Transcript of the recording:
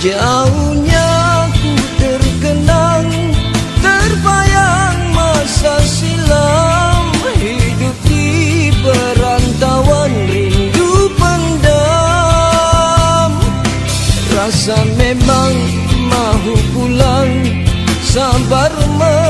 Jauhnya ku terkenang Terbayang masa silam. Hidup di perantauan rindu pendam. Rasa memang mahu pulang Sabar menanti